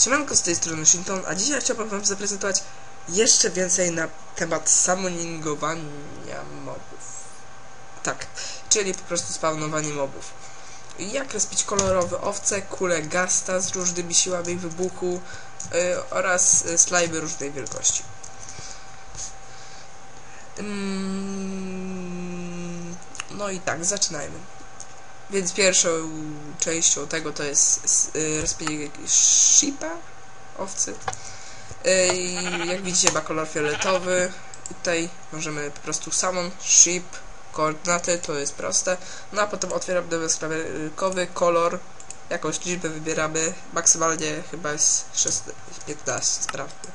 Siemanko z tej strony Shinton, a dzisiaj chciałbym wam zaprezentować jeszcze więcej na temat summoningowania mobów. Tak, czyli po prostu spawnowanie mobów. Jak respić kolorowe owce, kule gasta z różnymi siłami wybuchu yy, oraz yy, slajmy różnej wielkości. Mm, no i tak, zaczynajmy. Więc pierwszą częścią tego to jest y, rozpienie shipa, owcy. Y, I jak widzicie ma kolor fioletowy. I tutaj możemy po prostu summon, ship, koordynaty, to jest proste. No a potem otwieramy bezklawiarkowy kolor, jakąś liczbę wybieramy, maksymalnie chyba jest 16, 15, sprawdźmy.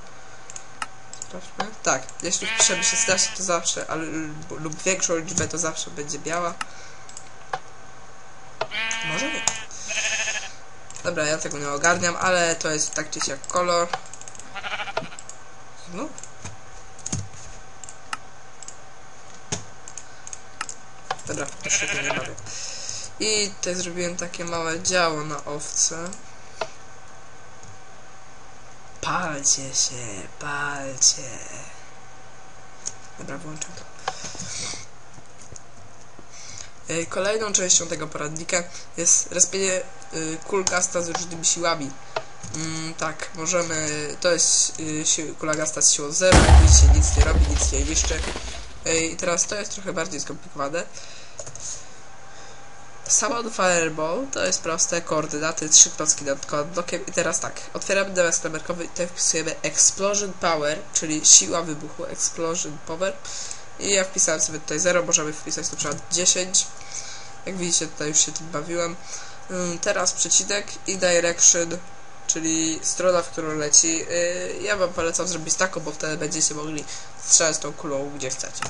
Sprawdźmy. Tak, jeśli wpiszemy 16 to zawsze, ale, lub większą liczbę to zawsze będzie biała. Może nie. Dobra, ja tego nie ogarniam, ale to jest tak czy siak kolor. No. Dobra, już się nie bawię. I tutaj zrobiłem takie małe działo na owce. Palcie się, palcie. Dobra, włączam to. Y, kolejną częścią tego poradnika jest respienie y, kul gasta z różnymi siłami. Mm, tak, możemy... To jest y, kula gasta z siłą 0, jak widzicie nic nie robi, nic nie niszczy. I teraz to jest trochę bardziej skomplikowane. Summon Fireball to jest proste, koordynaty, trzy klocki nad blokiem i teraz tak, otwieramy nawias klamerkowy i tutaj wpisujemy Explosion Power, czyli siła wybuchu Explosion Power i ja wpisałem sobie tutaj 0, możemy wpisać na przykład 10. Jak widzicie, tutaj już się tym bawiłem. Teraz przecinek i direction, czyli strona, w którą leci. Ja wam polecam zrobić taką, bo wtedy będziecie mogli strzelać tą kulą gdzie chcecie.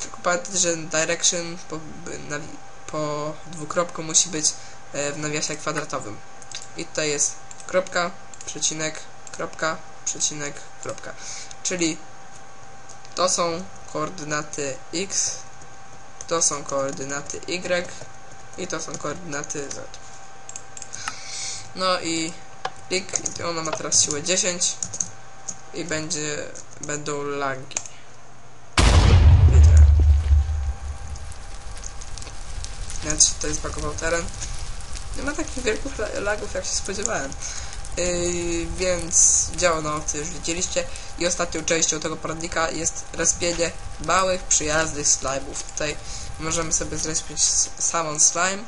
Tylko pamiętajcie, że direction po, po dwukropku musi być w nawiasie kwadratowym. I tutaj jest kropka, przecinek, kropka, przecinek, kropka. Czyli to są koordynaty x, to są koordynaty y i to są koordynaty z. No i pik, ona ma teraz siłę 10 i będzie, będą lagi. Nawet tutaj zbagował teren. Nie ma takich wielkich lagów, jak się spodziewałem. Yy, więc działa na owcy już widzieliście. I ostatnią częścią tego poradnika jest respienie małych, przyjaznych slime'ów. Tutaj możemy sobie zrespić samą slime,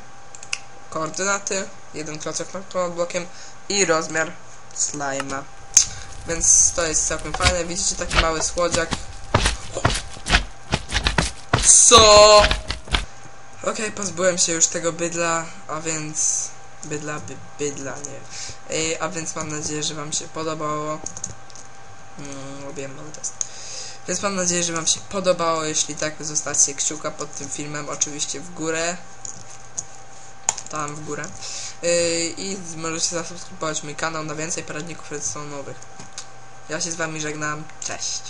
koordynaty, jeden klocek nad blokiem i rozmiar slime'a. Więc to jest całkiem fajne. Widzicie taki mały słodziak. Co? Okej, okay, pozbyłem się już tego bydla, a więc bydla, by, bydla, nie. Ej, a więc mam nadzieję, że wam się podobało. Mm, robiłem test. Więc mam nadzieję, że wam się podobało. Jeśli tak, zostawcie kciuka pod tym filmem, oczywiście w górę. Tam w górę. Yy, I możecie zasubskrybować mój kanał na więcej poradników redstone'owych. Ja się z wami żegnam. Cześć.